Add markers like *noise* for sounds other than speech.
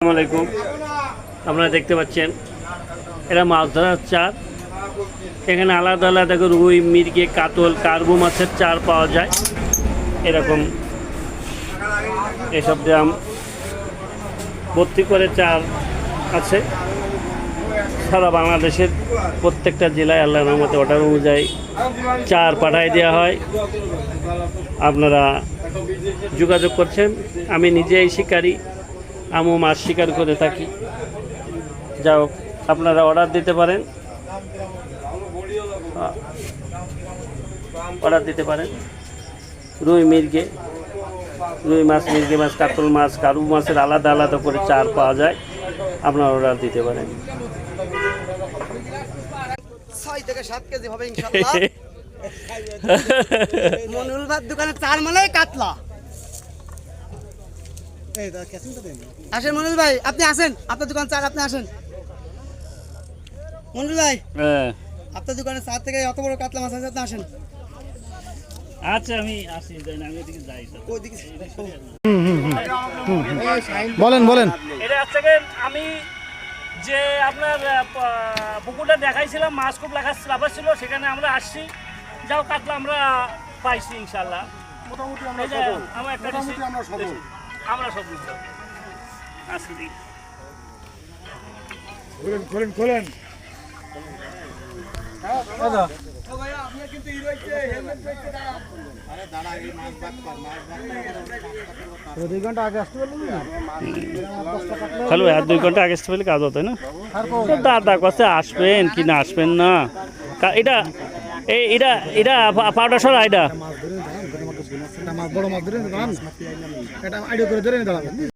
আলাইকুম। আপনারা দেখতে পাচ্ছেন, এরা মাছ ধরার চার। এখানে আলাদা আলাদা রুই, মির্গে, কাতল, কার্বু মাছের চার পাওয়া যায়। এরকম এসব ড্রাম ভর্তি করে চার আছে। সারা বাংলাদেশের প্রত্যেকটা জেলায় আল্লাহ রহমতে অর্ডার অনুযায়ী চার পাঠাই দেওয়া হয়। আপনারা যোগাযোগ করছেন, আমি নিজেই শিকারী। আমিও মাছ শিকার করে থাকি। যাও আপনারা অর্ডার দিতে পারেন। অর্ডার দিতে পারেন। রুই মির্গে রুই মাছ মির্গে মাছ কাতল মাছ কারু মাছের আলাদা আলাদা করে চার পাওয়া যায়। আপনারা অর্ডার দিতে পারেন। ছয় থেকে সাত কেজি হবে ইনশাল্লাহ *laughs* মনুল ভাত দোকানে চার মানে কাতলা। আসেন মনুল ভাই আপনি আসেন। আপনার দোকান চার আপনি আসেন। মনুল ভাই হ্যাঁ। আপনার দোকানে চার থেকে অত বড় কাতলা মাছ আছে আপনি আসেন। আচ্ছা আমি আসি আমি এদিকে যাই তো। বলেন বলেন। এটা হচ্ছে আমি যে আপনার পুকুরটা দেখাইছিলাম মাছ খুব লেখা লাফা ছিল সেখানে আমরা আসছি। যাও কাতলা আমরা পাইছি ইনশাল্লাহ মোটামুটি আমরা আমার একটা আমরা সব দেখি। খোলেন খোলেন দুই ঘণ্টা আগে আসতে পারলেন না? হ্যালো আর দুই ঘণ্টা আগে আসতে পারলে কাজ হতো না? দাদা কাছে আসবেন কি না আসবেন না? এটা এটা এটা পাউডার সরা এটা। মাছ বড় মাছ ধরে দাঁড়ান এটা আইডিয়া করে ধরে দাঁড়াবেন